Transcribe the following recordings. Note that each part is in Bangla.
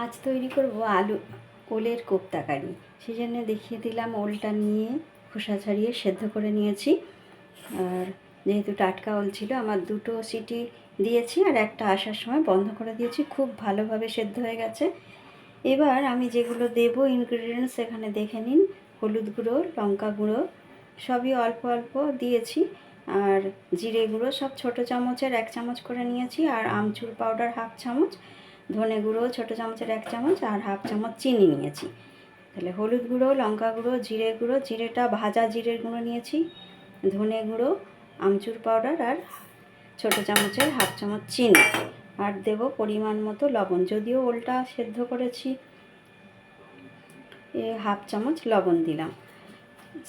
আজ তৈরি করব আলু, ওলের কোপ্তা কারি। সেই জন্য দেখিয়ে দিলাম ওলটা নিয়ে খোসা ছাড়িয়ে সেদ্ধ করে নিয়েছি। আর যেহেতু টাটকা ওল ছিল, আমার দুটো সিটি দিয়েছি আর একটা আসার সময় বন্ধ করে দিয়েছি। খুব ভালোভাবে সেদ্ধ হয়ে গেছে। এবার আমি যেগুলো দেবো ইনগ্রিডিয়েন্টস এখানে দেখে নিন। হলুদ গুঁড়ো, লঙ্কা গুঁড়ো, সবই অল্প অল্প দিয়েছি। আর জিরে গুঁড়ো সব ছোটো চামচের এক চামচ করে নিয়েছি। আর আমচুর পাউডার হাফ চামচ। ধনে গুঁড়ো, ছোটো চামচের এক চামচ আর হাফ চামচ চিনি নিয়েছি। তাহলে হলুদ গুঁড়ো, লঙ্কা গুঁড়ো, জিরে গুঁড়ো, জিরেটা ভাজা জিরের গুঁড়ো নিয়েছি, ধনে গুঁড়ো, আমচুর পাউডার আর ছোটো চামচের হাফ চামচ চিনি। আর দেব পরিমাণ মতো লবণ, যদিও ওলটা সেদ্ধ করেছি, এ হাফ চামচ লবণ দিলাম।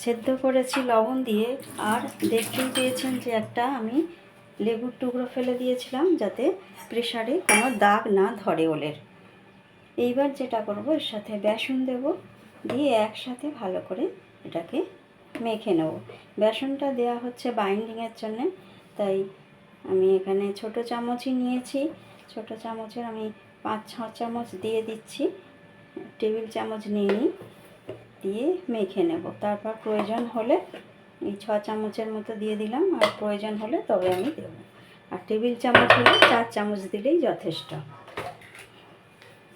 সেদ্ধ করেছি লবণ দিয়ে, আর দেখতেই পেয়েছেন যে একটা আমি লেবুর টুকরো ফেলে দিয়েছিলাম যাতে প্রেশারে কোনো দাগ না ধরে ওলের। এইবার যেটা করব, এর সাথে বেসন দেব, দিয়ে একসাথে ভালো করে এটাকে মেখে নেব। বেসনটা দেয়া হচ্ছে বাইন্ডিংয়ের জন্যে, তাই আমি এখানে ছোট চামচই নিয়েছি। ছোট চামচের আমি পাঁচ, ছ চামচ দিয়ে দিচ্ছি। টেবিল চামচ নিয়ে নিই, দিয়ে মেখে নেব। তারপর প্রয়োজন হলে এই ছ চামচের মতো দিয়ে দিলাম, আর প্রয়োজন হলে তবে আমি দেবো। আর টেবিল চামচ হলে চার চামচ দিলেই যথেষ্ট।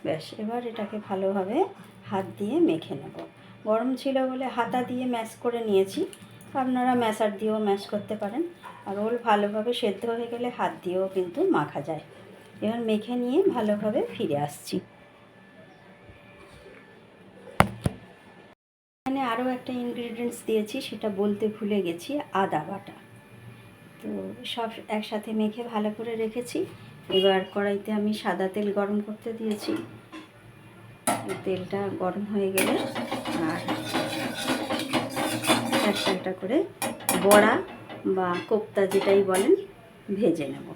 ব্যাস, এবার এটাকে ভালোভাবে হাত দিয়ে মেখে নেব। গরম ছিল বলে হাতা দিয়ে ম্যাশ করে নিয়েছি। আপনারা ম্যাশার দিয়েও ম্যাশ করতে পারেন। আর ওল ভালোভাবে সেদ্ধ হয়ে গেলে হাত দিয়েও কিন্তু মাখা যায়। এবার মেখে নিয়ে ভালোভাবে ফিরে আসছি। আরও একটা ইনগ্রিডিয়েন্টস দিয়েছি, সেটা বলতে ভুলে গেছি, আদা বাটা। তো সব একসাথে মেখে ভালো করে রেখেছি। এবার কড়াইতে আমি সাদা তেল গরম করতে দিয়েছি। তেলটা গরম হয়ে গেলে আর একটা একটা করে বড়া বা কোপ্তা যেটাই বলেন, ভেজে নেব।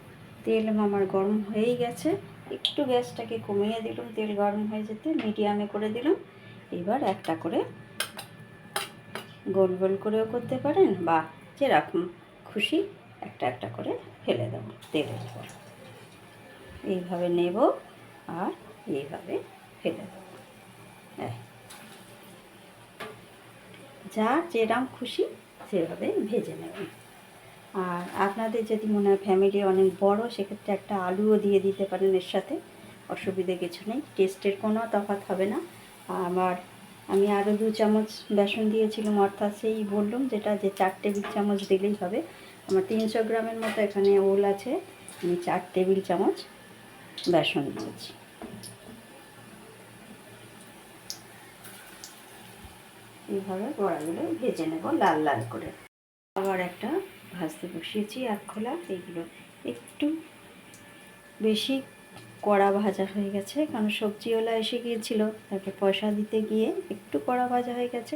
তেল আমার গরম হয়েই গেছে। একটু গ্যাসটাকে কমিয়ে দিলাম, তেল গরম হয়ে যেতে, মিডিয়ামে করে দিলাম। এবার একটা করে গোল গোল করেও করতে পারেন বা যেরকম খুশি একটা একটা করে ফেলে দেবো তেলের পর এইভাবে নেব আর এইভাবে ফেলে দেবো। হ্যাঁ। যা যেরকম খুশি সেভাবে ভেজে নেবেন আর আপনাদের যদি মনে হয় ফ্যামিলি অনেক বড়, সেক্ষেত্রে একটা আলুও দিয়ে দিতে পারেন এর সাথে। অসুবিধে কিছু নেই। টেস্টের কোনো তফাৎ হবে না। আমার আমি আরও দু চামচ বেসন দিয়েছিলাম, অর্থাৎ সেই বললাম যেটা যে চার টেবিল চামচ দিলেই হবে। আমার তিনশো গ্রামের মতো এখানে ওল আছে, আমি চার টেবিল চামচ বেসন দিয়েছি। এইভাবে বড়াগুলো ভেজে নেব লাল লাল করে। আবার একটা ভাজতে বসিয়েছি এক খোলা, এইগুলো একটু বেশি কড়া ভাজা হয়ে গেছে, কারণ সবজিওয়ালা এসে গিয়েছিল তাকে পয়সা দিতে গিয়ে একটু কড়া ভাজা হয়ে গেছে।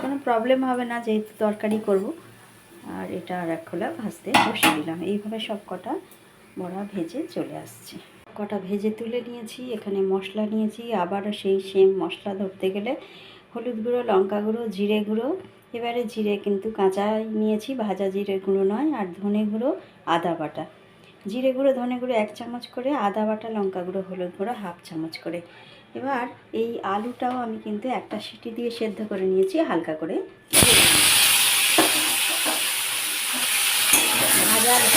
কোনো প্রবলেম হবে না, যেহেতু তরকারি করব। আর এটা আর এক খোলা ভাজতে বসিয়ে দিলাম। এইভাবে সব কটা বড়া ভেজে চলে আসছে। কটা ভেজে তুলে নিয়েছি, এখানে মশলা নিয়েছি, আবার সেই সেম মশলা ধরতে গেলে হলুদ গুঁড়ো, লঙ্কা গুঁড়ো, জিরে গুঁড়ো। এবারে জিরে কিন্তু কাঁচাই নিয়েছি, ভাজা জিরে গুঁড়ো নয়, আর ধনে গুঁড়ো, আদা বাটা। জিরে গুঁড়ো, ধনে গুঁড়ো এক চামচ করে, আদা বাটা, লঙ্কা গুঁড়ো, হলুদ গুঁড়ো হাফ চামচ করে। এবার এই আলুটাও আমি কিন্তু একটা সিটি দিয়ে সেদ্ধ করে নিয়েছি, হালকা করে।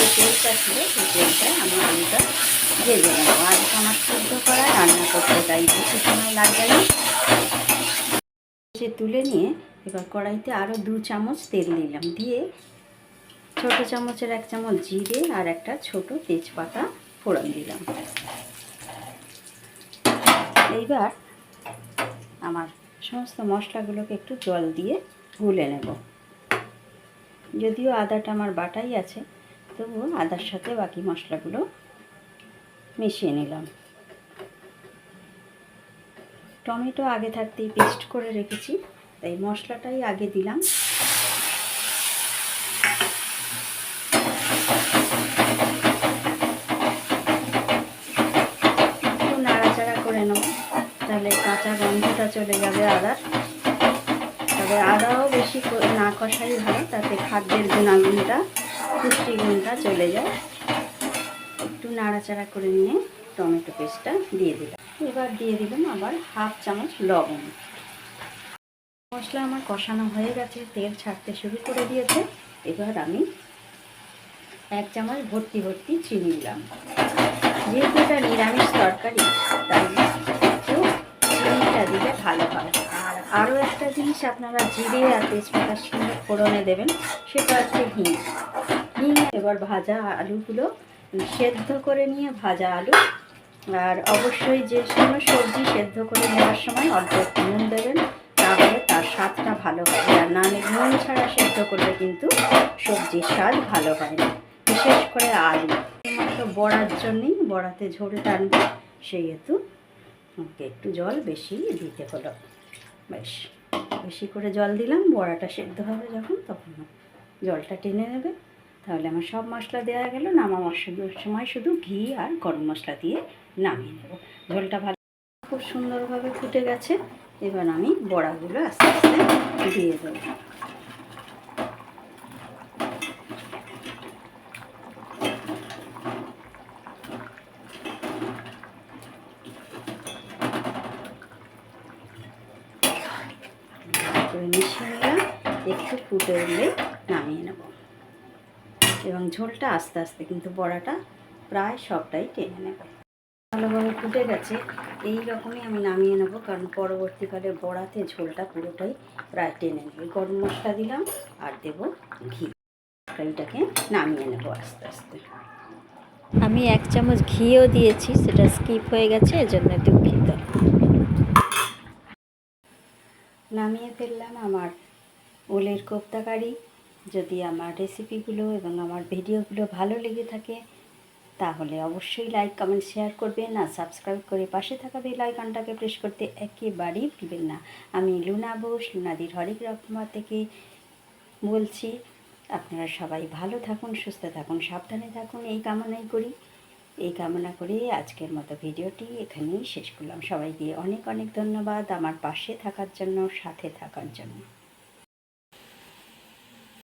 যে সেই আমি আলুটা আর সেদ্ধ করা রান্না করতে সময় তুলে নিয়ে এবার কড়াইতে আরও দু চামচ তেল দিলাম। দিয়ে ছোট চামচের এক চামচ জিরে আর একটা ছোট তেজপাতা ফোড়ন দিলাম। এইবার আমার সমস্ত মশলাগুলোকে একটু জল দিয়ে গুলে নেব। যদিও আদাটা আমার বাটাই আছে তবুও আদার সাথে বাকি মশলাগুলো মিশিয়ে নিলাম। টমেটো আগে থাকতেই পেস্ট করে রেখেছি, তাই মশলাটাই আগে দিলাম একটু নাড়াচাড়া করে নেব তাহলে কাঁচা গন্ধটা চলে যাবে আদার। তবে আদাও বেশি না কষাই ভালো, তাতে খাদ্যের গুণাগুণটা, পুষ্টিগুণটা চলে যায়। একটু নাড়াচাড়া করে নিয়ে টমেটো পেস্টটা দিয়ে দিলাম। এবার দিয়ে দিলাম আবার হাফ চামচ লবণ। মশলা আমার কষানো হয়ে গেছে, তেল ছাড়তে শুরু করে দিয়েছে। এবার আমি এক চামচ ভর্তি ভর্তি চিনি দিলাম। যেহেতু এটা নিরামিষ তরকারি, তাই চিনিটা দিলে ভালো হয়। আর আরও একটা জিনিস আপনারা জিরে আর তেজপাতার সঙ্গে ফোড়নে দেবেন, সেটা হচ্ছে হিং হিং এবার ভাজা আলুগুলো সেদ্ধ করে নিয়ে ভাজা আলু। আর অবশ্যই যে কোনো সবজি সেদ্ধ করে নেওয়ার সময় অল্প নুন দেবেন, তাহলে তার স্বাদটা ভালো হবে আর না নুন ছাড়া সেদ্ধ করলে কিন্তু সবজির স্বাদ ভালো হয় না, বিশেষ করে আলু। বড়ার জন্যই বড়াতে ঝরে টানবে, সেই আমাকে একটু জল বেশি দিতে হলো। বেশ, বেশি করে জল দিলাম, বড়াটা সেদ্ধ হবে যখন, তখন জলটা টেনে নেবে। তাহলে আমার সব মশলা দেওয়া গেল নামা মশলার সময় শুধু ঘি আর গরম মশলা দিয়ে নামিয়ে নেব। ঝোলটা ভালো খুব সুন্দরভাবে ফুটে গেছে। এবার আমি বড়াগুলো আস্তে আস্তে দিয়ে দেবো করে মিশিয়ে নিলাম একটু ফুটে উঠলে নামিয়ে নেব। এবং ঝোলটা আস্তে আস্তে কিন্তু বড়াটা প্রায় সবটাই টেনে নেবে। ভালোভাবে ফুটে গেছে, এই রকমই আমি নামিয়ে নেব, কারণ পরবর্তীকালে বড়াতে ঝোলটা পুরোটাই প্রায় টেনে নেবে। গরম মশলা দিলাম আর দেব ঘি। তরকারিটাকে নামিয়ে নেব আস্তে আস্তে। আমি এক চামচ ঘিও দিয়েছি, সেটা স্কিপ হয়ে গেছে, এজন্য দুঃখিত নামিয়ে ফেললাম আমার ওলের কোপ্তা কারি যদি আমার রেসিপিগুলো এবং আমার ভিডিওগুলো ভালো লেগে থাকে, তাহলে অবশ্যই লাইক কমেন্ট শেয়ার করবেন আর সাবস্ক্রাইব করে পাশে থাকা বেল আইকনটাকে প্রেস করতে একেবারেই ভুলবেন না। আমি লুনা বোস, লুনাদির হরেক রকমা থেকে বলছি, আপনারা সবাই ভালো থাকুন, সুস্থ থাকুন, সাবধানে থাকুন, এই কামনাই করি। এই কামনা করে আজকের মতো ভিডিওটি এখানেই শেষ করলাম। সবাইকে অনেক অনেক ধন্যবাদ আমার পাশে থাকার জন্য, সাথে থাকার জন্য।